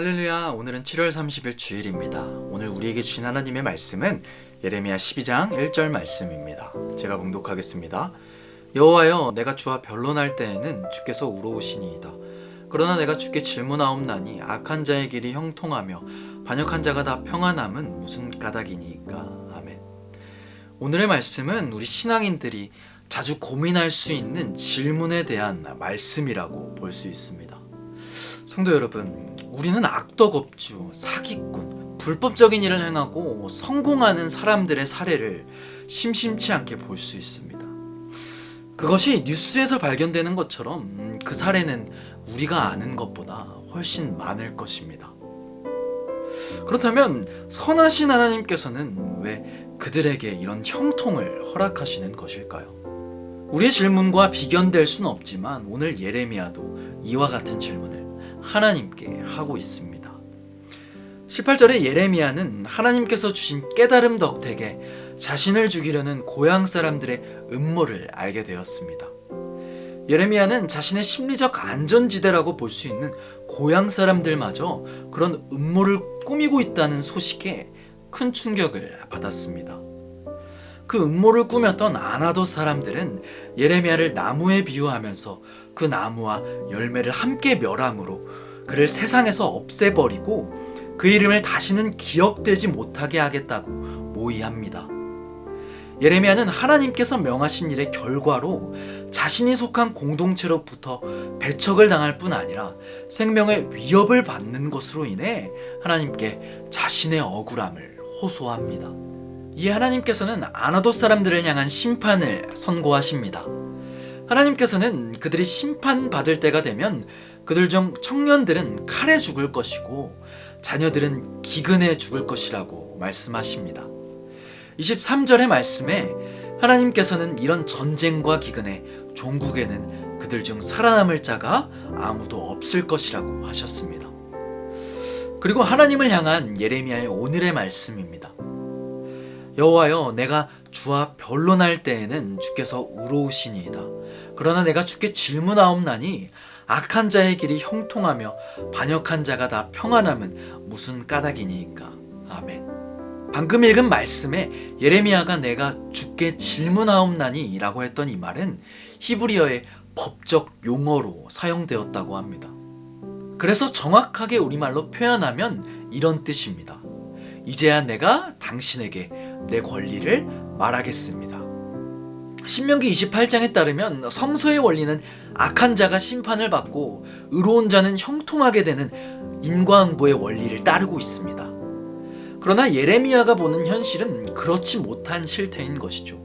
할렐루야 오늘은 7월 30일 주일입니다. 오늘 우리에게 주신 하나님의 말씀은 예레미야 12장 1절 말씀입니다. 제가 봉독하겠습니다. 여호와여 내가 주와 변론할 때에는 주께서 우러우시니이다. 그러나 내가 주께 질문하옵나니 악한 자의 길이 형통하며 반역한 자가 다 평안함은 무슨 까닭이니까? 아멘. 오늘의 말씀은 우리 신앙인들이 자주 고민할 수 있는 질문에 대한 말씀이라고 볼 수 있습니다 성도 여러분, 우리는 악덕업주, 사기꾼, 불법적인 일을 행하고 성공하는 사람들의 사례를 심심치 않게 볼 수 있습니다. 그것이 뉴스에서 발견되는 것처럼 음, 그 사례는 우리가 아는 것보다 훨씬 많을 것입니다. 그렇다면 선하신 하나님께서는 왜 그들에게 이런 형통을 허락하시는 것일까요? 우리의 질문과 비견될 수는 없지만 오늘 예레미야도 이와 같은 질문을 하나님께 하고 있습니다. 18절에 예레미야는 하나님께서 주신 깨달음 덕택에 자신을 죽이려는 고향 사람들의 음모를 알게 되었습니다. 예레미야는 자신의 심리적 안전지대라고 볼 수 있는 고향 사람들마저 그런 음모를 꾸미고 있다는 소식에 큰 충격을 받았습니다. 그 음모를 꾸몄던 아나도 사람들은 예레미야를 나무에 비유하면서 그 나무와 열매를 함께 멸함으로 그를 세상에서 없애버리고 그 이름을 다시는 기억되지 못하게 하겠다고 모의합니다. 예레미야는 하나님께서 명하신 일의 결과로 자신이 속한 공동체로부터 배척을 당할 뿐 아니라 생명의 위협을 받는 것으로 인해 하나님께 자신의 억울함을 호소합니다. 이 하나님께서는 아나도 사람들을 향한 심판을 선고하십니다. 하나님께서는 그들이 심판받을 때가 되면 그들 중 청년들은 칼에 죽을 것이고 자녀들은 기근에 죽을 것이라고 말씀하십니다. 23절의 말씀에 하나님께서는 이런 전쟁과 기근에 종국에는 그들 중 살아남을 자가 아무도 없을 것이라고 하셨습니다. 그리고 하나님을 향한 예레미야의 오늘의 말씀입니다. 여호와여 내가 주와 변론할 때에는 주께서 우러우시니이다. 그러나 내가 주께 질문하옵나니 악한 자의 길이 형통하며 반역한 자가 다 평안함은 무슨 까닭이니까. 아멘. 방금 읽은 말씀에 예레미야가 내가 주께 질문하옵나니 라고 했던 이 말은 히브리어의 법적 용어로 사용되었다고 합니다. 그래서 정확하게 우리말로 표현하면 이런 뜻입니다. 이제야 내가 당신에게 내 권리를 말하겠습니다. 신명기 28장에 따르면 성소의 원리는 악한 자가 심판을 받고 의로운 자는 형통하게 되는 인과응보의 원리를 따르고 있습니다. 그러나 예레미야가 보는 현실은 그렇지 못한 실태인 것이죠.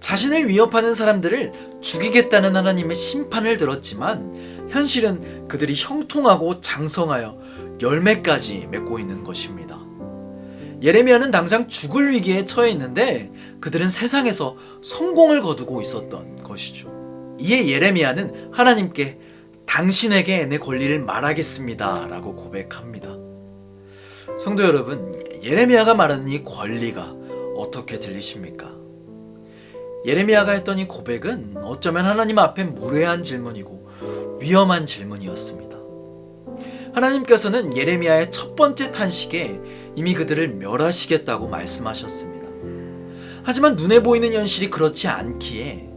자신을 위협하는 사람들을 죽이겠다는 하나님의 심판을 들었지만 현실은 그들이 형통하고 장성하여 열매까지 맺고 있는 것입니다. 예레미야는 당장 죽을 위기에 처해 있는데 그들은 세상에서 성공을 거두고 있었던 것이죠. 이에 예레미야는 하나님께 당신에게 내 권리를 말하겠습니다. 라고 고백합니다. 성도 여러분, 예레미야가 말하는 이 권리가 어떻게 들리십니까? 예레미야가 했던 이 고백은 어쩌면 하나님 앞에 무례한 질문이고 위험한 질문이었습니다. 하나님께서는 예레미야의 첫 번째 탄식에 이미 그들을 멸하시겠다고 말씀하셨습니다. 하지만 눈에 보이는 현실이 그렇지 않기에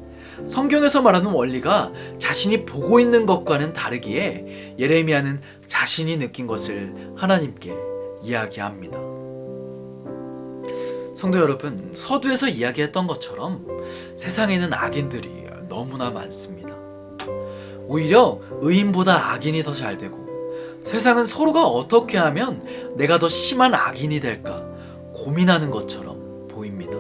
성경에서 말하는 원리가 자신이 보고 있는 것과는 다르기에 예레미야는 자신이 느낀 것을 하나님께 이야기합니다. 성도 여러분, 서두에서 이야기했던 것처럼 세상에는 악인들이 너무나 많습니다. 오히려 의인보다 악인이 더 잘 되고 세상은 서로가 어떻게 하면 내가 더 심한 악인이 될까 고민하는 것처럼 보입니다.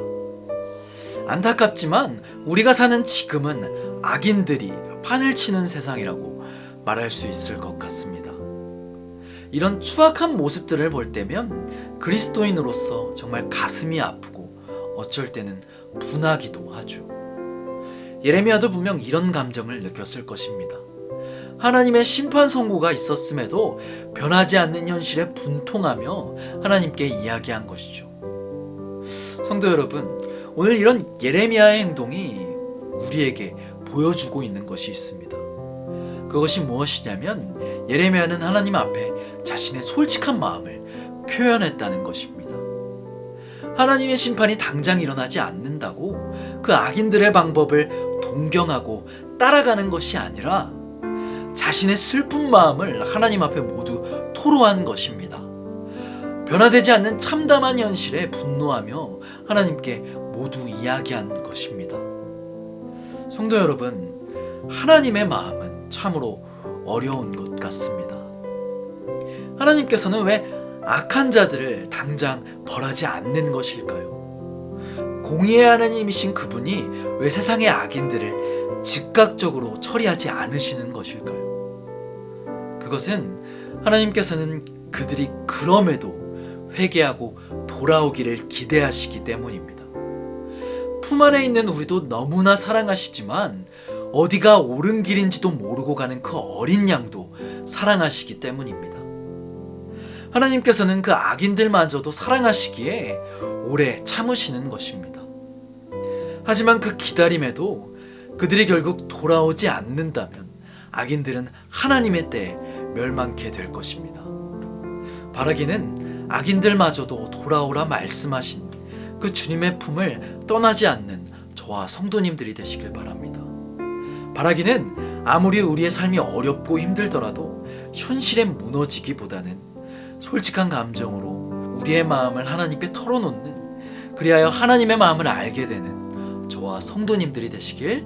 안타깝지만 우리가 사는 지금은 악인들이 판을 치는 세상이라고 말할 수 있을 것 같습니다. 이런 추악한 모습들을 볼 때면 그리스도인으로서 정말 가슴이 아프고 어쩔 때는 분하기도 하죠. 예레미야도 분명 이런 감정을 느꼈을 것입니다. 하나님의 심판 선고가 있었음에도 변하지 않는 현실에 분통하며 하나님께 이야기한 것이죠. 성도 여러분, 오늘 이런 예레미야의 행동이 우리에게 보여주고 있는 것이 있습니다. 그것이 무엇이냐면 예레미야는 하나님 앞에 자신의 솔직한 마음을 표현했다는 것입니다. 하나님의 심판이 당장 일어나지 않는다고 그 악인들의 방법을 동경하고 따라가는 것이 아니라 자신의 슬픈 마음을 하나님 앞에 모두 토로한 것입니다. 변화되지 않는 참담한 현실에 분노하며 하나님께 모두 이야기한 것입니다. 성도 여러분, 하나님의 마음은 참으로 어려운 것 같습니다. 하나님께서는 왜 악한 자들을 당장 벌하지 않는 것일까요? 공의의 하나님이신 그분이 왜 세상의 악인들을 즉각적으로 처리하지 않으시는 것일까요? 그것은 하나님께서는 그들이 그럼에도 회개하고 돌아오기를 기대하시기 때문입니다. 품 안에 있는 우리도 너무나 사랑하시지만 어디가 옳은 길인지도 모르고 가는 그 어린 양도 사랑하시기 때문입니다. 하나님께서는 그 악인들마저도 사랑하시기에 오래 참으시는 것입니다. 하지만 그 기다림에도 그들이 결국 돌아오지 않는다면 악인들은 하나님의 때에 멸망케 될 것입니다. 바라기는 악인들마저도 돌아오라 말씀하신 그 주님의 품을 떠나지 않는 저와 성도님들이 되시길 바랍니다. 바라기는 아무리 우리의 삶이 어렵고 힘들더라도 현실에 무너지기보다는 솔직한 감정으로 우리의 마음을 하나님께 털어놓는 그리하여 하나님의 마음을 알게 되는 저와 성도님들이 되시길